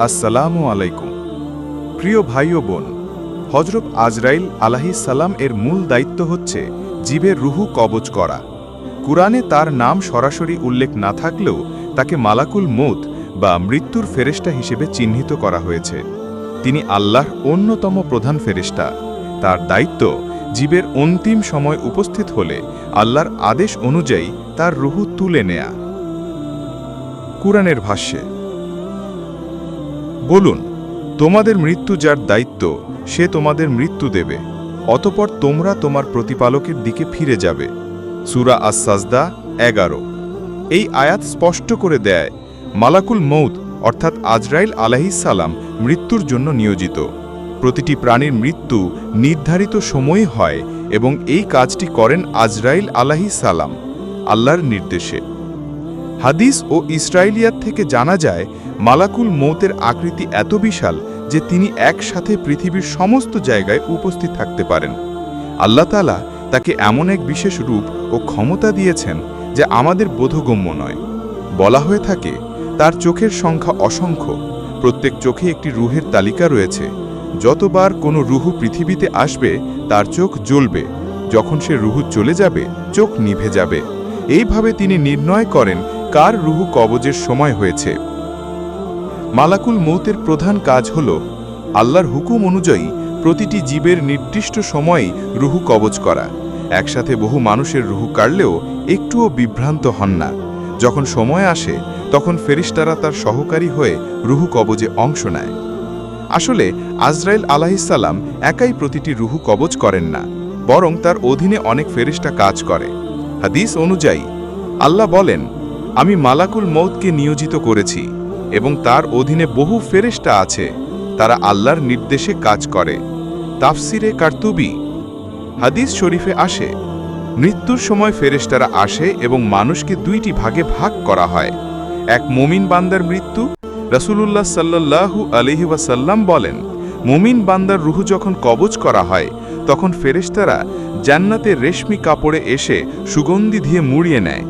আসসালামু আলাইকুম। প্রিয় ভাই ও বোন হজরত আজরাইল আলাহিস সালাম এর মূল দায়িত্ব হচ্ছে জীবের রুহু কবজ করা। কুরআনে তার নাম সরাসরি উল্লেখ না থাকলেও তাকে মালাকুল মৌত বা মৃত্যুর ফেরেস্টা হিসেবে চিহ্নিত করা হয়েছে। তিনি আল্লাহর অন্যতম প্রধান ফেরেস্টা তার দায়িত্ব জীবের অন্তিম সময় উপস্থিত হলে আল্লাহর আদেশ অনুযায়ী তার রুহু তুলে নেয়া। কুরআনের ভাষ্যে বলুন, তোমাদের মৃত্যু যার দায়িত্ব, সে তোমাদের মৃত্যু দেবে। অতপর তোমরা তোমার প্রতিপালকের দিকে ফিরে যাবে। সুরা আস সাজদা এগারো। এই আয়াত স্পষ্ট করে দেয়, মালাকুল মৌত অর্থাৎ আজরাইল সালাম, মৃত্যুর জন্য নিয়োজিত। প্রতিটি প্রাণীর মৃত্যু নির্ধারিত সময়ে হয় এবং এই কাজটি করেন আজরাইল সালাম, আল্লাহর নির্দেশে। হাদিস ও ইসরায়েলিয়ার থেকে জানা যায়, মালাকুল মৌতের আকৃতি এত বিশাল যে তিনি একসাথে পৃথিবীর সমস্ত জায়গায় উপস্থিত থাকতে পারেন। আল্লাহ তালা তাকে এমন এক বিশেষ রূপ ও ক্ষমতা দিয়েছেন যা আমাদের বোধগম্য নয়। বলা হয়ে থাকে, তার চোখের সংখ্যা অসংখ্য, প্রত্যেক চোখে একটি রুহের তালিকা রয়েছে। যতবার কোনো রুহু পৃথিবীতে আসবে, তার চোখ জ্বলবে, যখন সে রুহু চলে যাবে, চোখ নিভে যাবে। এইভাবে তিনি নির্ণয় করেন কার রুহু কবজের সময় হয়েছে? মালাকুল মৌতের প্রধান কাজ হল, আল্লাহর হুকুম অনুযায়ী প্রতিটি জীবের নির্দিষ্ট সময়েই রুহু কবজ করা। একসাথে বহু মানুষের রুহু কাড়লেও একটুও বিভ্রান্ত হন না। যখন সময় আসে, তখন ফেরিস্তারা তার সহকারী হয়ে রুহু কবজে অংশ নেয়। আসলে, আজরাইল আলাহিসাল্লাম একাই প্রতিটি রুহু কবজ করেন না, বরং তার অধীনে অনেক ফেরিস্তা কাজ করে। হাদিস অনুযায়ী, আল্লাহ বলেন আমি মালাকুল মৌতকে নিয়োজিত করেছি এবং তার অধীনে বহু ফেরেস্টা আছে, তারা আল্লাহর নির্দেশে কাজ করে। তাফসিরে কার্তুবি, হাদিস শরীফে আসে, মৃত্যুর সময় ফেরেশতারা আসে এবং মানুষকে দুইটি ভাগে ভাগ করা হয়। এক মুমিন বান্দার মৃত্যু, রসুলুল্লাহ সাল্লাল্লাহু আলহি বলেন, মুমিন বান্দার রুহু যখন কবজ করা হয়, তখন ফেরেশতারা জান্নাতের রেশমি কাপড়ে এসে সুগন্ধি দিয়ে মুড়িয়ে নেয়।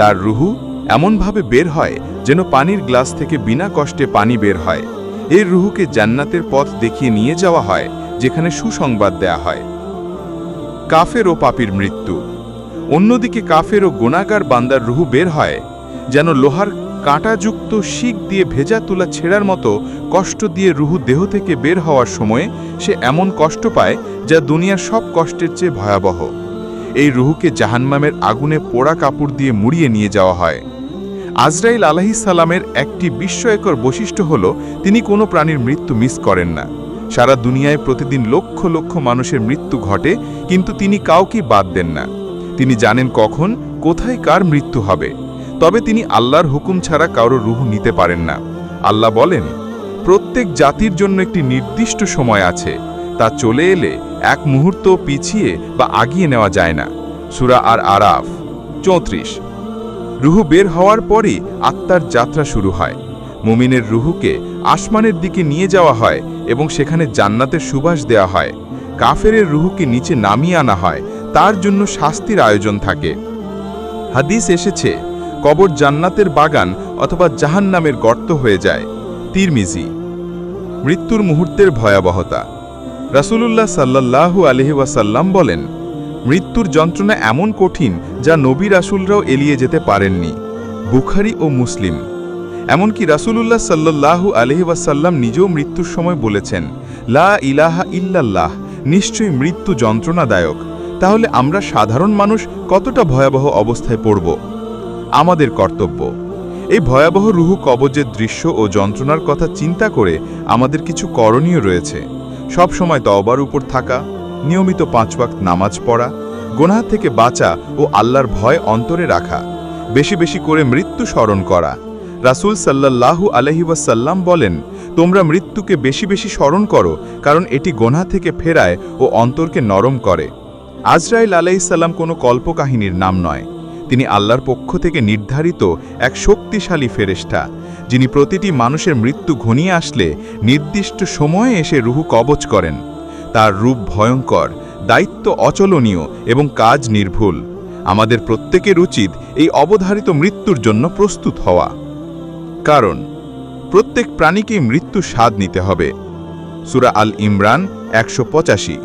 তার রুহু এমনভাবে বের হয় যেন পানির গ্লাস থেকে বিনা কষ্টে পানি বের হয়। এই রুহুকে জান্নাতের পথ দেখিয়ে নিয়ে যাওয়া হয়, যেখানে সুসংবাদ দেয়া হয়। কাফের ও পাপির মৃত্যু। অন্যদিকে কাফের ও গোনাগার বান্দার রুহু বের হয়, যেন লোহার কাঁটাযুক্ত শিক দিয়ে ভেজা তুলা ছেঁড়ার মতো কষ্ট দিয়ে রুহু দেহ থেকে বের হওয়ার সময়ে সে এমন কষ্ট পায় যা দুনিয়ার সব কষ্টের চেয়ে ভয়াবহ। এই রুহুকে জাহান্নামের আগুনে পোড়া কাপড় দিয়ে মুড়িয়ে নিয়ে যাওয়া হয়। আজরাইল সালামের একটি বিস্ময়কর বৈশিষ্ট্য হল, তিনি কোনো প্রাণীর মৃত্যু মিস করেন না। সারা দুনিয়ায় প্রতিদিন লক্ষ লক্ষ মানুষের মৃত্যু ঘটে, কিন্তু তিনি কাউকে বাদ দেন না। তিনি জানেন কখন, কোথায় কার মৃত্যু হবে। তবে তিনি আল্লাহর হুকুম ছাড়া কারও রুহু নিতে পারেন না। আল্লাহ বলেন, প্রত্যেক জাতির জন্য একটি নির্দিষ্ট সময় আছে। তা চলে এলে এক মুহূর্ত পিছিয়ে বা আগিয়ে নেওয়া যায় না। সুরা আর আরাফ চৌত্রিশ। রুহু বের হওয়ার পরই আত্মার যাত্রা শুরু হয়। মুমিনের রুহুকে আসমানের দিকে নিয়ে যাওয়া হয় এবং সেখানে জান্নাতের সুবাস দেওয়া হয়। কাফেরের রুহুকে নিচে নামিয়ে আনা হয়, তার জন্য শাস্তির আয়োজন থাকে। হাদিস এসেছে, কবর জান্নাতের বাগান অথবা জাহান নামের গর্ত হয়ে যায়। তিরমিজি, মৃত্যুর মুহূর্তের ভয়াবহতা। রাসূলুল্লাহ সাল্লাল্লাহু আলহি বলেন, মৃত্যুর যন্ত্রণা এমন কঠিন যা নবী রাসুলরাও এলিয়ে যেতে পারেননি, বুখারি ও মুসলিম। এমনকি রাসূলুল্লাহ সাল্লাল্লাহু আলহি নিজেও মৃত্যুর সময় বলেছেন, লা ইলাহা ইল্লাল্লাহ, নিশ্চয়ই মৃত্যু যন্ত্রণাদায়ক। তাহলে আমরা সাধারণ মানুষ কতটা ভয়াবহ অবস্থায় পড়ব? আমাদের কর্তব্য। এই ভয়াবহ রুহু কবজের দৃশ্য ও যন্ত্রণার কথা চিন্তা করে আমাদের কিছু করণীয় রয়েছে। সব সময় তওবার উপর থাকা, নিয়মিত পাঁচ নামাজ পড়া, গোনাহ থেকে বাঁচা ও আল্লাহর ভয় অন্তরে রাখা, বেশি বেশি করে মৃত্যু স্মরণ করা। রাসূল সাল্লাল্লাহু আলহি ওয়াসাল্লাম বলেন, তোমরা মৃত্যুকে বেশি বেশি স্মরণ করো, কারণ এটি গোনা থেকে ফেরায় ও অন্তরকে নরম করে। আজরাইল আলাইসাল্লাম কোনো কল্পকাহিনীর নাম নয়। তিনি আল্লাহর পক্ষ থেকে নির্ধারিত এক শক্তিশালী ফেরেষ্টা যিনি প্রতিটি মানুষের মৃত্যু ঘনিয়ে আসলে নির্দিষ্ট সময়ে এসে রুহু কবচ করেন। তার রূপ ভয়ঙ্কর, দায়িত্ব অচলনীয় এবং কাজ নির্ভুল। আমাদের প্রত্যেকের উচিত এই অবধারিত মৃত্যুর জন্য প্রস্তুত হওয়া। কারণ, প্রত্যেক প্রাণীকেই মৃত্যু স্বাদ নিতে হবে। সুরা আল ইমরান একশো পঁচাশি।